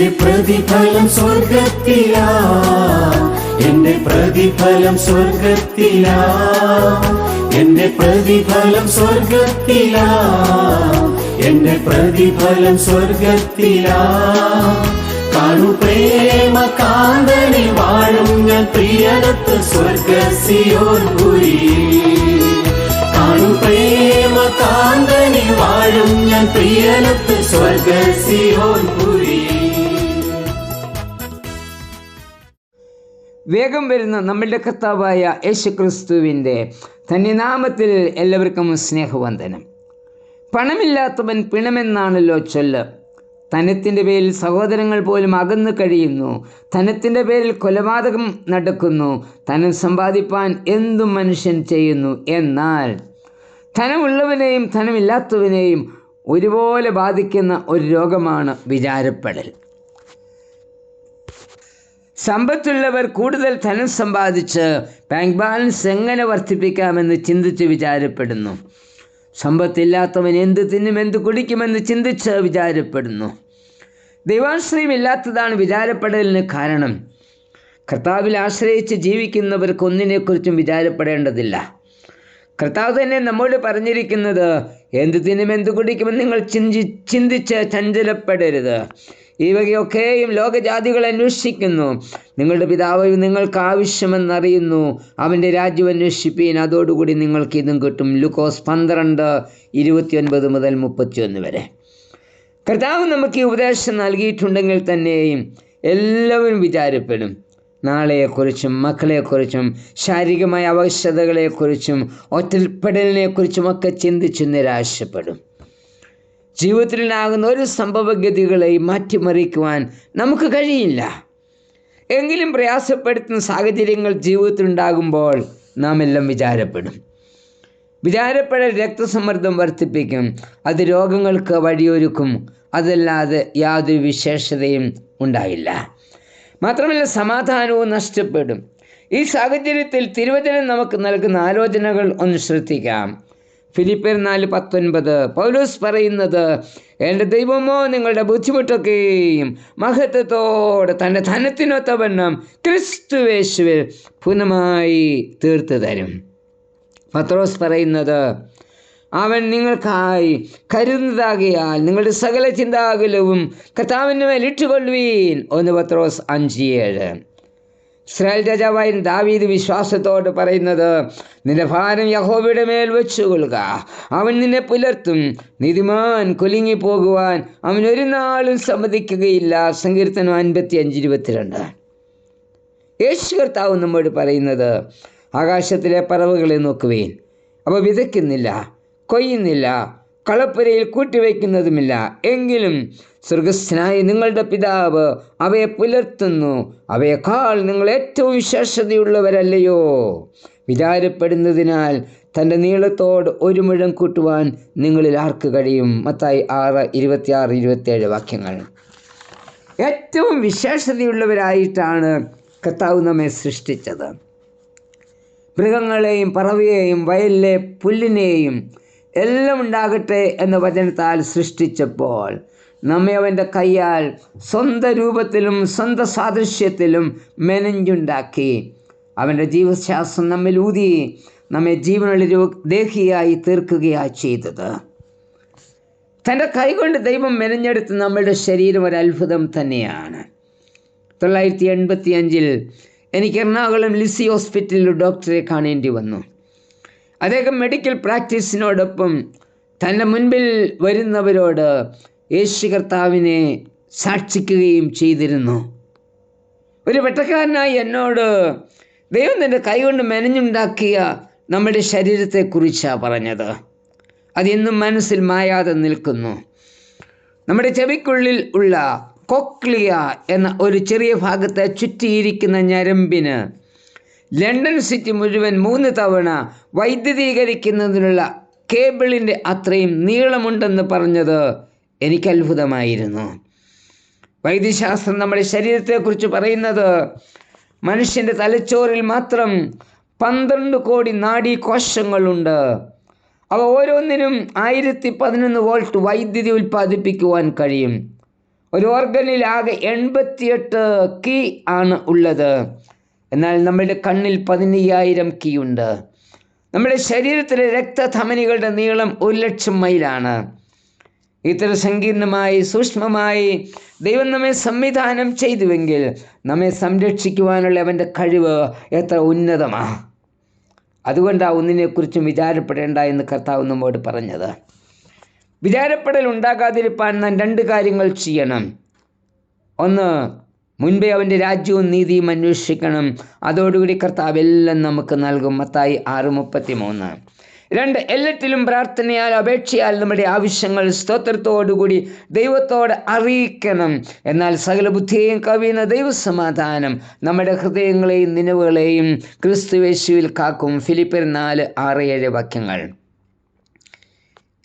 എന്റെ പ്രതിഫലം സ്വർഗത്തിലാ എന്റെ പ്രതിഫലം സ്വർഗത്തിലാ എന്റെ പ്രതിഫലം സ്വർഗത്തിലാ എന്റെ പ്രതിഫലം സ്വർഗത്തിലാ കാണു പ്രേമ കാന്തനിൽ വാഴും ഞാൻ പ്രിയടത്ത് സ്വർഗസിയോർപുരി കാണു പ്രേമ കാന്തനിൽ വാഴും ഞാൻ പ്രിയടത്ത് സ്വർഗസിയോൻ വേഗം വരുന്ന നമ്മളുടെ കർത്താവായ യേശുക്രിസ്തുവിന്റെ തന്നെ നാമത്തിൽ എല്ലാവർക്കും സ്നേഹവന്ദനം. പണമില്ലാത്തവൻ പിണമെന്നാണല്ലോ ചൊല്ല്. ധനത്തിന്റെ പേരിൽ സഹോദരങ്ങൾ പോലും അകന്നു കഴിയുന്നു. ധനത്തിന്റെ പേരിൽ കൊലപാതകം നടക്കുന്നു. ധനം സമ്പാദിപ്പാൻ എന്തും മനുഷ്യൻ ചെയ്യുന്നു? എന്നാൽ ധനമുള്ളവനെയും ധനമില്ലാത്തവനെയും ഒരുപോലെ ബാധിക്കുന്ന ഒരു രോഗമാണ് വിചാരപ്പെടൽ. സമ്പത്തുള്ളവർ കൂടുതൽ ധനം സമ്പാദിച്ച് ബാങ്ക് ബാലൻസ് എങ്ങനെ വർദ്ധിപ്പിക്കാമെന്ന് ചിന്തിച്ച് വിചാരപ്പെടുന്നു. സമ്പത്തില്ലാത്തവൻ എന്ത് തിന്നും എന്ത് കുടിക്കുമെന്ന് ചിന്തിച്ച് വിചാരപ്പെടുന്നു. ദൈവാശ്രയമില്ലാത്തതാണ് വിചാരപ്പെടലിന് കാരണം. കർത്താവിൽ ആശ്രയിച്ച് ജീവിക്കുന്നവർക്ക് ഒന്നിനെക്കുറിച്ചും വിചാരപ്പെടേണ്ടതില്ല. കർത്താവ് തന്നെ നമ്മോട് പറഞ്ഞിരിക്കുന്നത് എന്ത് തിന്നും എന്ത് കുടിക്കുമെന്ന് നിങ്ങൾ ചിന്തി ചിന്തിച്ച് ചഞ്ചലപ്പെടരുത്. ഈ വകയൊക്കെയും ലോകജാതികൾ അന്വേഷിക്കുന്നു. നിങ്ങളുടെ പിതാവ് നിങ്ങൾക്ക് ആവശ്യമെന്നറിയുന്നു. അവന്റെ രാജ്യം അന്വേഷിപ്പീൻ. അതോടുകൂടി നിങ്ങൾക്ക് ഇതും കിട്ടും. ലുക്കോസ് പന്ത്രണ്ട് ഇരുപത്തിയൊൻപത് മുതൽ മുപ്പത്തിയൊന്ന് വരെ. കർത്താവ് നമുക്ക് ഈ ഉപദേശം നൽകിയിട്ടുണ്ടെങ്കിൽ തന്നെയും എല്ലാവരും വിചാരപ്പെടും. നാളെയെക്കുറിച്ചും മക്കളെക്കുറിച്ചും ശാരീരികമായ ആവശ്യകതകളെക്കുറിച്ചും ഒറ്റപ്പെടലിനെക്കുറിച്ചുമൊക്കെ ചിന്തിച്ച് നിരാശപ്പെടും. ജീവിതത്തിലുണ്ടാകുന്ന ഒരു സംഭവഗതികളെയും മാറ്റിമറിക്കുവാൻ നമുക്ക് കഴിയില്ല. എങ്കിലും പ്രയാസപ്പെടുത്തുന്ന സാഹചര്യങ്ങൾ ജീവിതത്തിലുണ്ടാകുമ്പോൾ നാം എല്ലാം വിചാരപ്പെടും. വിചാരപ്പെടൽ രക്തസമ്മർദ്ദം വർദ്ധിപ്പിക്കും. അത് രോഗങ്ങൾക്ക് വഴിയൊരുക്കും. അതല്ലാതെ യാതൊരു വിശേഷതയും ഉണ്ടായില്ല മാത്രമല്ല സമാധാനവും നഷ്ടപ്പെടും. ഈ സാഹചര്യത്തിൽ തിരുവചനം നമുക്ക് നൽകുന്ന ആലോചനകൾ ഒന്ന് ശ്രദ്ധിക്കാം. ഫിലിപ്പിയർ നാല് പത്തൊൻപത്. പൗലോസ് പറയുന്നത് എന്റെ ദൈവമോ നിങ്ങളുടെ ബുദ്ധിമുട്ടൊക്കെയും മഹത്വത്തോടെ തന്റെ ധനത്തിനൊത്തവണ്ണം ക്രിസ്തുവേശുവിൽ പുനമായി തീർത്തു തരും. പത്രോസ് പറയുന്നത് അവൻ നിങ്ങൾക്കായി കരുതുന്നതാകിയാൽ നിങ്ങളുടെ സകല ചിന്താകുലവും കർത്താവിന്റെ മേൽ ഇട്ടുകൊള്ളുവീൻ. ഒന്ന് പത്രോസ് അഞ്ച് ഏഴ്. ഇസ്രായേൽ രാജാവായ ദാവീദ് വിശ്വാസത്തോട് പറയുന്നത് നിന്റെ ഭാരം യഹോബയുടെ മേൽ വെച്ചുകൊള്ളുക. അവൻ നിന്നെ പുലർത്തും. നീതിമാൻ കുലുങ്ങിപ്പോകുവാൻ അവൻ ഒരു നാളും സമ്മതിക്കുകയില്ല. സങ്കീർത്തനം അൻപത്തി അഞ്ച് ഇരുപത്തിരണ്ട്. യേശു കർത്താവ് നമ്മോട് പറയുന്നത് ആകാശത്തിലെ പറവുകളെ നോക്കുവേൻ. അവ വിതയ്ക്കുന്നില്ല കൊയ്യുന്നില്ല. കളപ്പുരയിൽ കൂട്ടിവയ്ക്കുന്നതുമില്ല. എങ്കിലും സ്വർഗസ്ഥനായ നിങ്ങളുടെ പിതാവ് അവയെ പുലർത്തുന്നു. അവയെക്കാൾ നിങ്ങൾ ഏറ്റവും വിശേഷതയുള്ളവരല്ലയോ? വിചാരപ്പെടുന്നതിനാൽ തന്റെ നീളത്തോട് ഒരു മുഴം കൂട്ടുവാൻ നിങ്ങളിൽ ആർക്ക് കഴിയും? മത്തായി ആറ് ഇരുപത്തിയാറ് ഇരുപത്തിയേഴ് വാക്യങ്ങൾ. ഏറ്റവും വിശേഷതയുള്ളവരായിട്ടാണ് കർത്താവ് നമ്മെ സൃഷ്ടിച്ചത്. മൃഗങ്ങളെയും പറവയെയും വയലിലെ പുല്ലിനെയും എല്ലാം ഉണ്ടാകട്ടെ എന്ന വചനത്താൽ സൃഷ്ടിച്ചപ്പോൾ നമ്മെ അവന്റെ കൈയാൽ സ്വന്തം രൂപത്തിലും സ്വന്തം സാദൃശ്യത്തിലും മെനഞ്ഞുണ്ടാക്കി. അവന്റെ ജീവശ്വാസം നമ്മിൽ ഊതി നമ്മെ ജീവനുള്ള ദേഹിയായി തീർക്കുകയാണ് ചെയ്തത്. തന്റെ കൈകൊണ്ട് ദൈവം മെനഞ്ഞെടുത്ത് നമ്മളുടെ ശരീരം ഒരു അത്ഭുതം തന്നെയാണ്. തൊള്ളായിരത്തി എൺപത്തി അഞ്ചിൽ എനിക്ക് എറണാകുളം ലിസി ഹോസ്പിറ്റലിൽ ഡോക്ടറെ കാണേണ്ടി വന്നു. അദ്ദേഹം മെഡിക്കൽ പ്രാക്ടീസിനോടൊപ്പം തന്റെ മുൻപിൽ വരുന്നവരോട് യേശു കർത്താവിനെ സാക്ഷിക്കുകയും ചെയ്തിരുന്നു. ഒരു വെട്ടക്കാരനായി എന്നോട് ദൈവം തന്റെ കൈകൊണ്ട് മെനഞ്ഞുണ്ടാക്കിയ നമ്മുടെ ശരീരത്തെക്കുറിച്ചാണ് പറഞ്ഞത്. അതെന്നും മനസ്സിൽ മായാതെ നിൽക്കുന്നു. നമ്മുടെ ചെവിക്കുള്ളിൽ ഉള്ള കൊക്ലിയ എന്ന ഒരു ചെറിയ ഭാഗത്തെ ചുറ്റിയിരിക്കുന്ന ഞരമ്പിന് ലണ്ടൻ സിറ്റി മുഴുവൻ മൂന്ന് തവണ വൈദ്യുതീകരിക്കുന്നതിനുള്ള കേബിളിന്റെ അത്രയും നീളമുണ്ടെന്ന് പറഞ്ഞത് എനിക്ക് അത്ഭുതമായിരുന്നു. വൈദ്യശാസ്ത്രം നമ്മുടെ ശരീരത്തെക്കുറിച്ച് പറയുന്നത് മനുഷ്യന്റെ തലച്ചോറിൽ മാത്രം പന്ത്രണ്ട് കോടി നാഡീ കോശങ്ങളുണ്ട്. അവ ഓരോന്നിനും ആയിരത്തി പതിനൊന്ന് വോൾട്ട് വൈദ്യുതി ഉൽപ്പാദിപ്പിക്കുവാൻ കഴിയും. ഒരു ഓർഗനിൽ ആകെ എൺപത്തിയെട്ട് കീ ആണ് ഉള്ളത്. എന്നാൽ നമ്മുടെ കണ്ണിൽ പതിനയ്യായിരം കീ ഉണ്ട് നമ്മുടെ ശരീരത്തിലെ രക്തധമനികളുടെ നീളം ഒരു ലക്ഷം മൈലാണ്. ഇത്ര സങ്കീർണമായി സൂക്ഷ്മമായി ദൈവം നമ്മെ സംവിധാനം ചെയ്തുവെങ്കിൽ നമ്മെ സംരക്ഷിക്കുവാനുള്ള അവന്റെ കഴിവ് എത്ര ഉന്നതമാണ് അതുകൊണ്ടാണ് ഒന്നിനെക്കുറിച്ചും വിചാരപ്പെടേണ്ട എന്ന് കർത്താവ് നമ്മോട് പറഞ്ഞത്. വിചാരപ്പെടൽ ഉണ്ടാകാതിരിപ്പാൻ നാം രണ്ട് കാര്യങ്ങൾ ചെയ്യണം. ഒന്ന് മുൻപേ അവന്റെ രാജ്യവും നീതിയും അന്വേഷിക്കണം. അതോടുകൂടി കർത്താവ് എല്ലാം നമുക്ക് നൽകും. മത്തായി ആറ് മുപ്പത്തി മൂന്ന് രണ്ട് എല്ലാറ്റിലും പ്രാർത്ഥനയാൽ അപേക്ഷയാൽ നമ്മുടെ ആവശ്യങ്ങൾ സ്തോത്രത്തോടുകൂടി ദൈവത്തോട് അറിയിക്കണം. എന്നാൽ സകല ബുദ്ധിയെയും കവിയുന്ന ദൈവസമാധാനം നമ്മുടെ ഹൃദയങ്ങളെയും നിലവുകളെയും ക്രിസ്തുവേശുവിൽ കാക്കും. ഫിലിപ്പിയർ നാല് ആറ് ഏഴ് വാക്യങ്ങൾ.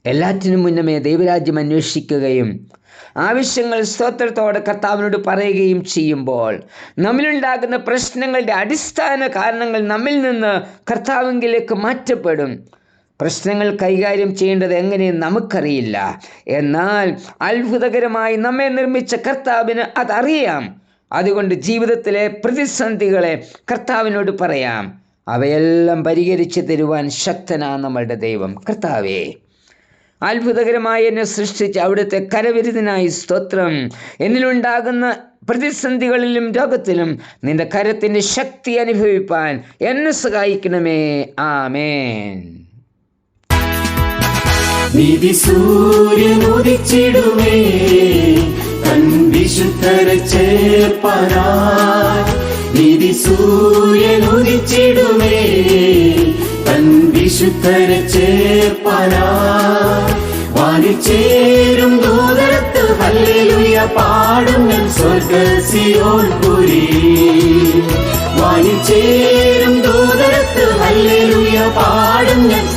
എല്ലാറ്റിനും മുന്നമേ ദൈവരാജ്യം അന്വേഷിക്കുകയും ആവശ്യങ്ങൾ സ്തോത്രത്തോടെ കർത്താവിനോട് പറയുകയും ചെയ്യുമ്പോൾ നമ്മിലുണ്ടാകുന്ന പ്രശ്നങ്ങളുടെ അടിസ്ഥാന കാരണങ്ങൾ നമ്മിൽ നിന്ന് കർത്താവിങ്കിലേക്ക് മാറ്റപ്പെടും. പ്രശ്നങ്ങൾ കൈകാര്യം ചെയ്യേണ്ടത് എങ്ങനെ നമുക്കറിയില്ല. എന്നാൽ അത്ഭുതകരമായി നമ്മെ നിർമ്മിച്ച കർത്താവിന് അതറിയാം. അതുകൊണ്ട് ജീവിതത്തിലെ പ്രതിസന്ധികളെ കർത്താവിനോട് പറയാം. അവയെല്ലാം പരിഹരിച്ചു തരുവാൻ ശക്തനാ നമ്മളുടെ ദൈവം. കർത്താവേ അത്ഭുതകരമായി എന്നെ സൃഷ്ടിച്ച് അവിടുത്തെ കരവിരുതിനായി സ്തോത്രം. എന്നിലുണ്ടാകുന്ന പ്രതിസന്ധികളിലും രോഗത്തിലും നിന്റെ കരത്തിന്റെ ശക്തി അനുഭവിപ്പാൻ എന്നെ സഹായിക്കണമേ. ആമേൻ. നീതി തൻ വിശുദ്ധരെ ഉദ്ധരിച്ചേർപ്പനാ വാനിച്ചേരും ദൂതരത്ത് ഹല്ലേലൂയ പാടും ഞാൻ വാനിച്ചേരും ദൂതരത്ത് ഹല്ലേലൂയ പാടും ഞാൻ